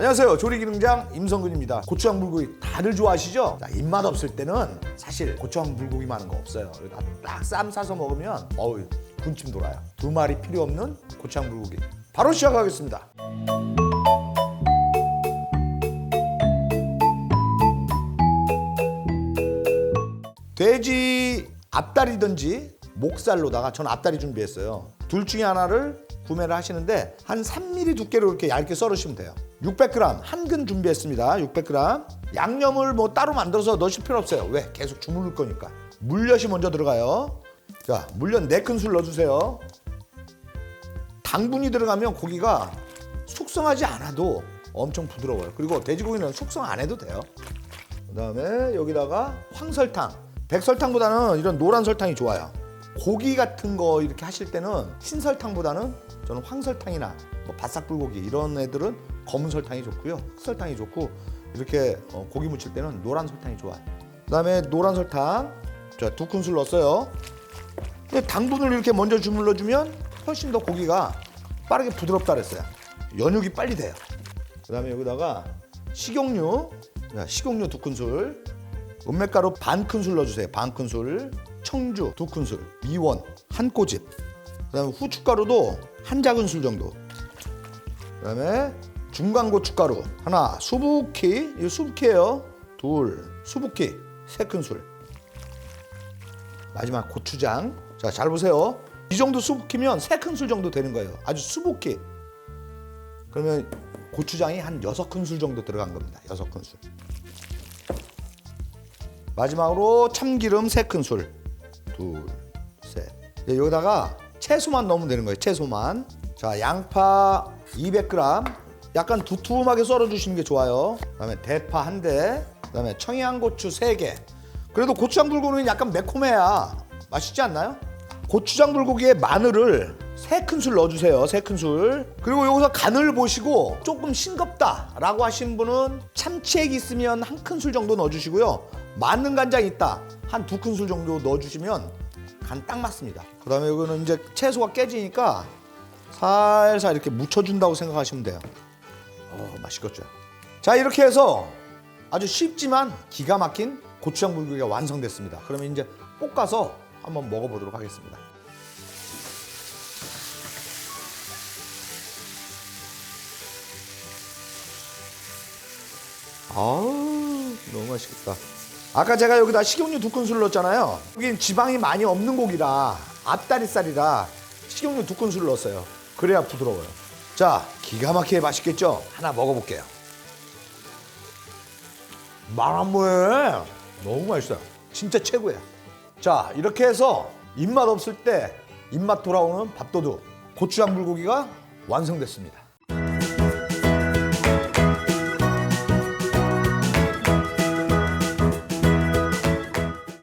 안녕하세요. 조리기능장 임성근입니다. 고추장 불고기 다들 좋아하시죠? 자, 입맛 없을 때는 사실 고추장 불고기 많은 거 없어요. 딱쌈 싸서 먹으면 어우 군침 돌아요. 두 마리 필요 없는 고추장 불고기. 바로 시작하겠습니다. 돼지 앞다리든지 목살로다가 전 앞다리 준비했어요. 둘 중에 하나를 구매를 하시는데 한 3mm 두께로 이렇게 얇게 썰으시면 돼요. 600g 한 근 준비했습니다. 600g 양념을 뭐 따로 만들어서 넣으실 필요 없어요. 왜? 계속 주물를 거니까. 물엿이 먼저 들어가요. 자, 물엿 4큰술 넣어주세요. 당분이 들어가면 고기가 숙성하지 않아도 엄청 부드러워요. 그리고 돼지고기는 숙성 안 해도 돼요. 그 다음에 여기다가 황설탕. 백설탕보다는 이런 노란 설탕이 좋아요. 고기 같은 거 이렇게 하실 때는 흰 설탕보다는 저는 황설탕이나 뭐 바싹 불고기 이런 애들은 검은 설탕이 좋고요. 흑설탕이 좋고 이렇게 어, 고기 무칠 때는 노란 설탕이 좋아요. 그다음에 노란 설탕 자, 두 큰술 넣었어요. 당분을 이렇게 먼저 주물러 주면 훨씬 더 고기가 빠르게 부드럽다 그랬어요. 연육이 빨리 돼요. 그다음에 여기다가 식용유, 자, 식용유 두 큰술, 은맥가루 반 큰술 넣어주세요. 반 큰술, 청주 두 큰술, 미원 한 꼬집, 그다음에 후춧가루도 한 작은술 정도. 그다음에 중간 고춧가루 하나, 수북히 이 수북히예요. 둘, 수북히 세 큰술. 마지막 고추장. 자, 잘 보세요. 이 정도 수북히면 세 큰술 정도 되는 거예요. 아주 수북히. 그러면 고추장이 한 여섯 큰술 정도 들어간 겁니다. 여섯 큰술. 마지막으로 참기름 세 큰술. 둘, 셋. 이제 여기다가 채소만 넣으면 되는 거예요. 채소만. 자, 양파 200g. 약간 두툼하게 썰어 주시는 게 좋아요. 그다음에 대파 한 대. 그다음에 청양고추 3개. 그래도 고추장 불고기는 약간 매콤해야 맛있지 않나요? 고추장 불고기에 마늘을 세 큰술 넣어주세요. 세 큰술. 그리고 여기서 간을 보시고 조금 싱겁다라고 하시는 분은 참치액 있으면 한 큰술 정도 넣어주시고요. 맞는 간장 있다 한 두 큰술 정도 넣어주시면 간 딱 맞습니다. 그다음에 이거는 이제 채소가 깨지니까 살살 이렇게 묻혀준다고 생각하시면 돼요. 어, 맛있겠죠. 자 이렇게 해서 아주 쉽지만 기가 막힌 고추장 불고기가 완성됐습니다. 그러면 이제 볶아서 한번 먹어보도록 하겠습니다. 아우 너무 맛있겠다. 아까 제가 여기다 식용유 두 큰술 넣었잖아요. 여긴 지방이 많이 없는 고기라 앞다리살이라 식용유 두 큰술 넣었어요. 그래야 부드러워요. 자 기가 막히게 맛있겠죠? 하나 먹어볼게요. 말안 뭐해. 너무 맛있어요. 진짜 최고야. 자 이렇게 해서 입맛 없을 때 입맛 돌아오는 밥도둑 고추장 불고기가 완성됐습니다.